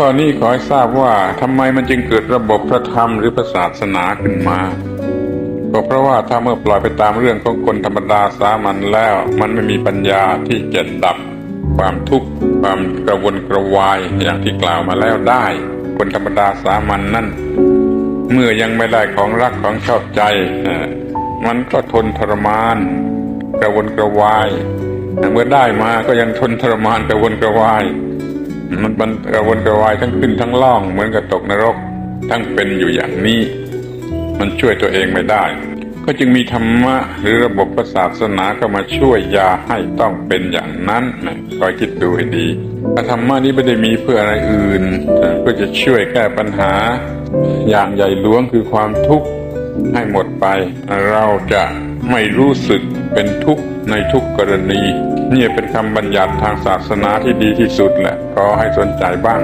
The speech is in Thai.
ข้อนี้ขอให้ทราบว่าทำไมมันจึงเกิดระบบพระธรรมหรือพระศาสนาขึ้นมาก็เพราะว่าถ้าเมื่อปล่อยไปตามเรื่องของคนธรรมดาสามัญแล้ว มันไม่มีปัญญาที่จะดับความทุกข์ความกระวนกระวายอย่างที่กล่าวมาแล้วได้ คนธรรมดาสามัญนนั่น เมื่อยังไม่ได้ของรักของชอบใจ มันก็ทนทรมาน กระวนกระวายเมื่อได้มาก็ยังทนทรมานกระวนกระวาย มันมันกระวนกระวายทั้งขึ้นทั้งล่องเหมือนกับตกนรก ทั้งเป็นอยู่อย่างนี้ มันช่วยตัวเองไม่ได้ ก็จึงมีธรรมะหรือระบบศาสนาก็มาช่วยยาให้ต้องเป็นอย่างนั้นนะคอยคิดดูให้ดีธรรมะนี้ไม่ได้มีเพื่ออะไรอื่นเพื่อจะช่วยแก้ปัญหา อย่างใหญ่หลวงคือความทุกข์ให้หมดไป เราจะไม่รู้สึกเป็นทุกข์ในทุกกรณี นี่เป็นคำบัญญัติทางศาสนาที่ดีที่สุดแหละขอให้สนใจบ้าง